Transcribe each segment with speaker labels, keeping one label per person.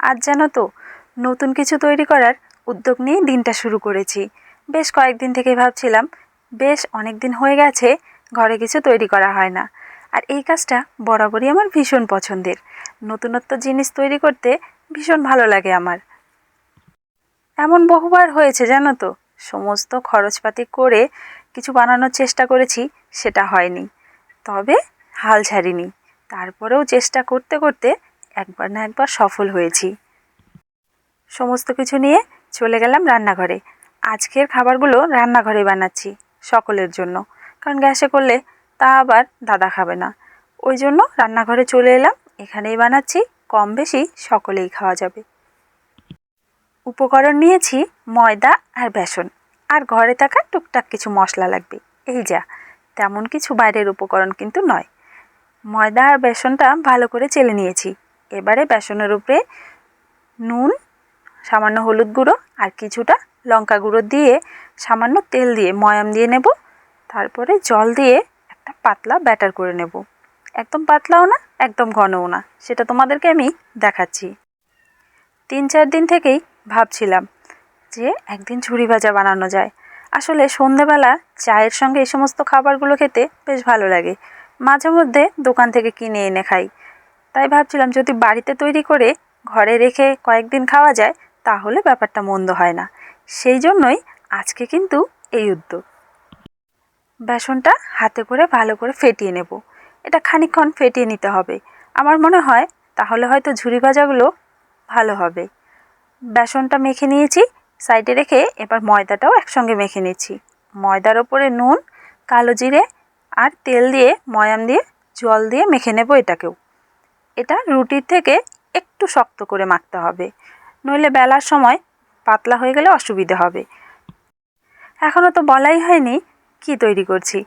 Speaker 1: আজ জানো তো, নতুন কিছু তৈরি করার উদ্যোগ নিয়ে দিনটা শুরু করেছি। বেশ কয়েকদিন থেকে ভাবছিলাম, বেশ অনেক দিন হয়ে গেছে, ঘরে কিছু তৈরি করা হয় না। আর এই কাজটা বরাবরই আমার ভীষণ পছন্দের। নতুনত্ব জিনিস তৈরি করতে ভীষণ ভালো লাগে আমার। এমন বহুবার হয়েছে জানো তো, সমস্ত খরচপাতি করে কিছু বানানোর চেষ্টা করেছি, সেটা হয়নি। তবে হাল ছাড়িনি। তারপরেও চেষ্টা করতে করতে একবার না একবার সফল হয়েছি। সমস্ত কিছু নিয়ে চলে গেলাম রান্নাঘরে। আজকের খাবারগুলো রান্নাঘরে বানাচ্ছি সকলের জন্য। কারণ গ্যাসে করলে তা আবার দাদা খাবে না। ওই জন্য রান্নাঘরে চলে এলাম। এখানেই বানাচ্ছি, কম বেশি সকলেই খাওয়া যাবে। উপকরণ নিয়েছি ময়দা আর বেসন। আর ঘরে থাকা টুকটাক কিছু মশলা লাগবে। এই যা, তেমন কিছু বাইরের উপকরণ কিন্তু নয়। ময়দা আর বেসনটা ভালো করে চেলে নিয়েছি। এবারে বেসনের উপরে নুন, সামান্য হলুদ গুঁড়ো আর কিছুটা লঙ্কা গুঁড়ো দিয়ে সামান্য তেল দিয়ে ময়াম দিয়ে নেব। তারপরে জল দিয়ে একটা পাতলা ব্যাটার করে নেব। একদম পাতলাও না, একদম ঘনও না, সেটা তোমাদেরকে আমি দেখাচ্ছি। তিন চার দিন থেকেই ভাবছিলাম যে একদিন ঝুড়ি ভাজা বানানো যায়। আসলে সন্ধেবেলা চায়ের সঙ্গে এই সমস্ত খাবারগুলো খেতে বেশ ভালো লাগে। মাঝে মধ্যে দোকান থেকে কিনে এনে খাই। তাই ভাবছিলাম যদি বাড়িতে তৈরি করে ঘরে রেখে কয়েকদিন খাওয়া যায়, তাহলে ব্যাপারটা মন্দ হয় না। সেই জন্যই আজকে কিন্তু এই উদ্যোগ। বেসনটা হাতে করে ভালো করে ফেটিয়ে নেব। এটা খানিকক্ষণ ফেটিয়ে নিতে হবে। আমার মনে হয় তাহলে হয়তো ঝুরি ভাজাগুলো ভালো হবে। বেসনটা মেখে নিয়েছি, সাইডে রেখে এবার ময়দাটাও একসঙ্গে মেখে নিচ্ছি। ময়দার ওপরে নুন, কালো জিরে আর তেল দিয়ে, ময়াম দিয়ে, জল দিয়ে মেখে নেব এটাকেও। এটা রুটির থেকে একটু শক্ত করে মাখতে হবে। নইলে বেলার সময় পাতলা হয়ে গেলে অসুবিধে হবে। এখনও তো বলাই হয়নি কি তৈরি করছি।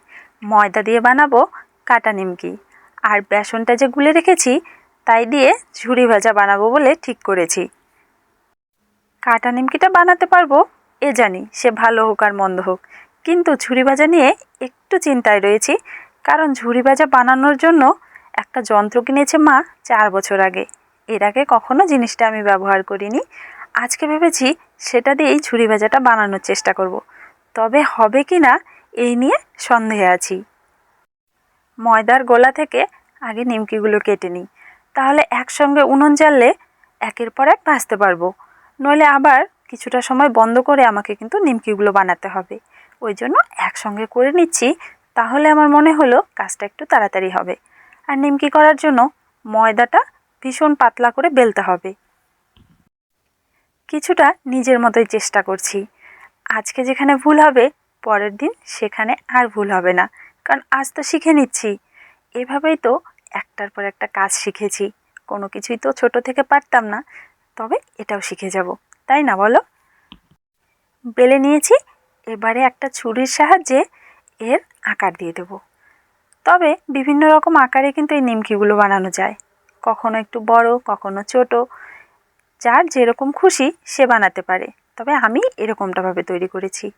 Speaker 1: ময়দা দিয়ে বানাবো কাটা নিমকি। আর বেসনটা যে গুলে রেখেছি, তাই দিয়ে ঝুড়ি ভাজা বানাবো বলে ঠিক করেছি। কাটা নিমকিটা বানাতে পারব, এ জানি সে ভালো হোক আর মন্দ হোক। কিন্তু ঝুড়ি ভাজা নিয়ে একটু চিন্তায় রয়েছি, কারণ ঝুড়ি ভাজা বানানোর জন্য একটা যন্ত্র কিনেছে মা চার বছর আগে। এর আগে কখনো জিনিসটা আমি ব্যবহার করিনি। আজকে ভেবেছি সেটা দিয়েই ছুরি ভাজাটা বানানোর চেষ্টা করব। তবে হবে কি না এই নিয়ে সন্দেহে আছি। ময়দার গোলা থেকে আগে নিমকিগুলো কেটে নিই। তাহলে একসঙ্গে উনুন জ্বাললে একের পর এক ভাজতে পারব। নইলে আবার কিছুটা সময় বন্ধ করে আমাকে কিন্তু নিমকিগুলো বানাতে হবে। ওই জন্য একসঙ্গে করে নিচ্ছি, তাহলে আমার মনে হলো কাজটা একটু তাড়াতাড়ি হবে। আর নিমকি করার জন্য ময়দাটা ভীষণ পাতলা করে বেলতে হবে। কিছুটা নিজের মতোই চেষ্টা করছি। আজকে যেখানে ভুল হবে, পরের দিন সেখানে আর ভুল হবে না, কারণ আজ তো শিখে নিচ্ছি। এভাবেই তো একটার পর একটা কাজ শিখেছি। কোনো কিছুই তো ছোট থেকে পারতাম না, তবে এটাও শিখে যাব, তাই না বলো? বেলে নিয়েছি, এবারে একটা ছুরির সাহায্যে এর আকার দিয়ে দেবো। তবে বিভিন্ন রকম আকারে কিন্তু এই নিমকিগুলো বানানো যায়। কখনো একটু বড়, কখনো ছোট। যার যেরকম খুশি সে বানাতে পারে। তবে আমি এরকমটাভাবে তৈরি করেছি।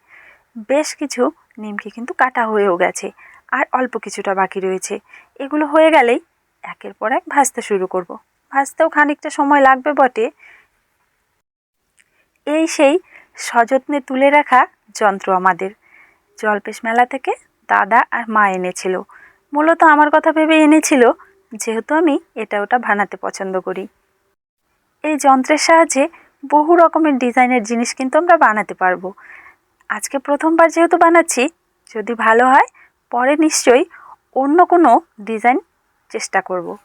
Speaker 1: বেশ কিছু নিমকি কিন্তু কাটা হয়েও গেছে। আর অল্প কিছুটা বাকি রয়েছে। এগুলো হয়ে গেলেই একের পর এক ভাজতে শুরু করব। ভাজতেও খানিকটা সময় লাগবে বটে। এই সেই সযত্নে তুলে রাখা যন্ত্র আমাদের। জলপেশ মেলা থেকে দাদা আর মা এনেছিল। মূলত আমার কথা ভেবে এনেছিল, যেহেতু আমি এটা ওটা বানাতে পছন্দ করি। এই যন্ত্রের সাহায্যে বহু রকমের ডিজাইনের জিনিস কিন্তু আমরা বানাতে পারব। আজকে প্রথমবার যেহেতু বানাচ্ছি, যদি ভালো হয়, পরে নিশ্চয়ই অন্য কোনো ডিজাইন চেষ্টা করব।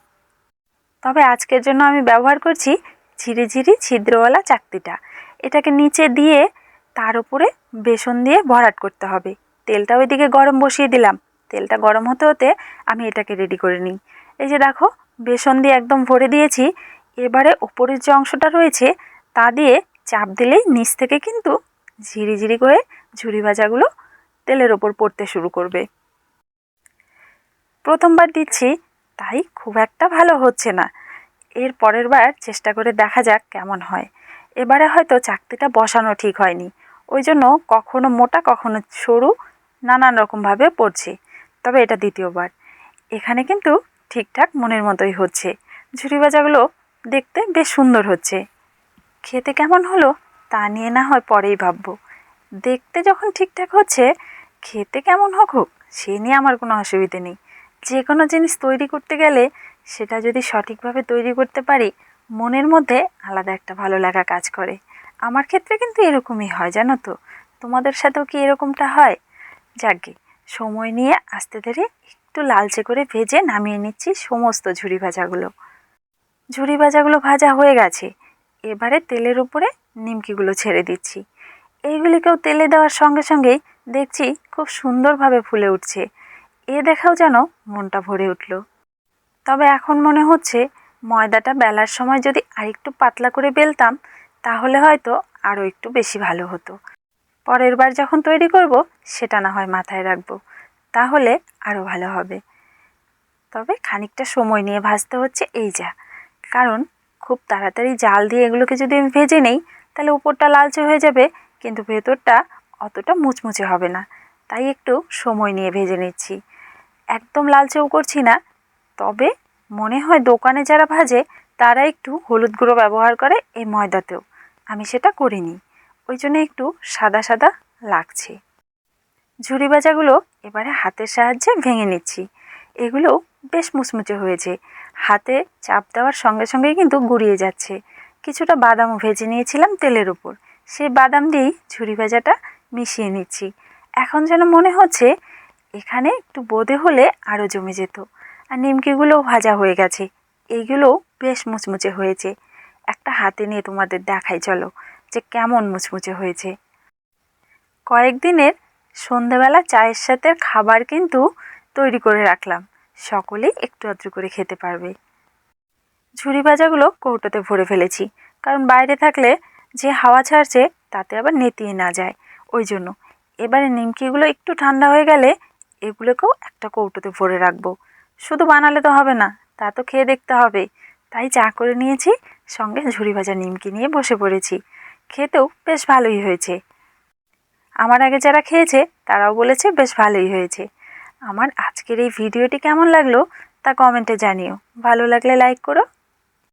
Speaker 1: তবে আজকের জন্য আমি ব্যবহার করছি ঝিরি ঝিরি ছিদ্রওয়ালা চাকতিটা। এটাকে নিচে দিয়ে তার উপরে বেসন দিয়ে ভরাট করতে হবে। তেলটা ওইদিকে গরম বসিয়ে দিলাম। তেলটা গরম হতে হতে আমি এটাকে রেডি করে নিই। এই যে দেখো, বেসন দিয়ে একদম ভরে দিয়েছি। এবারে ওপরের যে অংশটা রয়েছে, তা দিয়ে চাপ দিলেই নিচ থেকে কিন্তু ঝিরিঝিরি করে ঝুরি ভাজাগুলো তেলের ওপর পড়তে শুরু করবে। প্রথমবার দিচ্ছি, তাই খুব একটা ভালো হচ্ছে না। এর পরের বার চেষ্টা করে দেখা যাক কেমন হয়। এবারে হয়তো চাকতিটা বসানো ঠিক হয়নি। ওই জন্য কখনো মোটা, কখনো সরু, নানান রকমভাবে পড়ছে। তবে এটা দ্বিতীয়বার। এখানে কিন্তু ঠিকঠাক মনের মতোই হচ্ছে। ঝুড়ি ভাজাগুলো দেখতে বেশ সুন্দর হচ্ছে। খেতে কেমন হলো তা নিয়ে না হয় পরেই ভাববো। দেখতে যখন ঠিকঠাক হচ্ছে, খেতে কেমন হোক হোক, সে নিয়ে আমার কোনো অসুবিধে নেই। যে কোনো জিনিস তৈরি করতে গেলে সেটা যদি সঠিকভাবে তৈরি করতে পারি, মনের মধ্যে আলাদা একটা ভালো লাগা কাজ করে। আমার ক্ষেত্রে কিন্তু এরকমই হয়, জানো তো? তোমাদের সাথেও কি এরকমটা হয়? যাকগে সময় নিয়ে আস্তে ধীরে একটু লালচে করে ভেজে নামিয়ে নিচ্ছি সমস্ত ঝুরি ভাজাগুলো। ঝুরি ভাজাগুলো ভাজা হয়ে গেছে। এবারে তেলের উপরে নিমকিগুলো ছেড়ে দিচ্ছি। এইগুলিকেও তেলে দেওয়ার সঙ্গে সঙ্গেই দেখছি খুব সুন্দরভাবে ফুলে উঠছে। এ দেখাও যেন মনটা ভরে উঠল। তবে এখন মনে হচ্ছে ময়দাটা বেলার সময় যদি আরেকটু পাতলা করে বেলতাম, তাহলে হয়তো আরও একটু বেশি ভালো হতো। পরের বার যখন তৈরি করব, সেটা না হয় মাথায় রাখব। তাহলে আরও ভালো হবে। তবে খানিকটা সময় নিয়ে ভাজতে হচ্ছে এই যা। কারণ খুব তাড়াতাড়ি জাল দিয়ে এগুলোকে যদি আমি ভেজে নেই, তাহলে উপরটা লালচে হয়ে যাবে, কিন্তু ভেতরটা অতটা মুচমুচে হবে না। তাই একটু সময় নিয়ে ভেজে নিচ্ছি। একদম লালচেও করছি না, তবে মনে হয় দোকানে যারা ভাজে, তারা একটু হলুদ গুঁড়ো ব্যবহার করে এই ময়দাতেও। আমি সেটা করিনি। ওই জন্য একটু সাদা সাদা লাগছে। ঝুড়ি ভাজাগুলো এবারে হাতের সাহায্যে ভেঙে নিচ্ছি। এগুলো বেশ মুচমুচে হয়েছে। হাতে চাপ দেওয়ার সঙ্গে সঙ্গেই কিন্তু গুড়িয়ে যাচ্ছে। কিছুটা বাদামও ভেজে নিয়েছিলাম তেলের উপর। সেই বাদাম দিয়েই ঝুরি ভাজাটা মিশিয়ে নিচ্ছি। এখন যেন মনে হচ্ছে এখানে একটু বোধে হলে আরও জমে যেত। আর নিমকিগুলোও ভাজা হয়ে গেছে। এইগুলোও বেশ মুচমুচে হয়েছে। একটা হাতে নিয়ে তোমাদের দেখাই চলো। যে কেমন মুচমুচে হয়েছে। কয়েকদিনের সন্ধেবেলা চায়ের সাথে খাবার কিন্তু তৈরি করে রাখলাম। সকলেই একটু আধটু করে খেতে পারবে। ঝুড়ি ভাজাগুলো কৌটোতে ভরে ফেলেছি, কারণ বাইরে থাকলে যে হাওয়া ছাড়ছে তাতে আবার নেতিয়ে না যায়। ওই জন্য এবারে নিমকিগুলো একটু ঠান্ডা হয়ে গেলে এগুলোকেও একটা কৌটোতে ভরে রাখব। শুধু বানালে তো হবে না, তা তো খেয়ে দেখতে হবে। তাই চা করে নিয়েছি, সঙ্গে ঝুড়ি ভাজা নিমকি নিয়ে বসে পড়েছি। খেতেও বেশ ভালোই হয়েছে। আমার আগে যারা খেয়েছে, তারাও বলেছে বেশ ভালোই হয়েছে। আমার আজকের এই ভিডিওটি কেমন লাগল তা কমেন্টে জানিও। ভালো লাগলে লাইক করো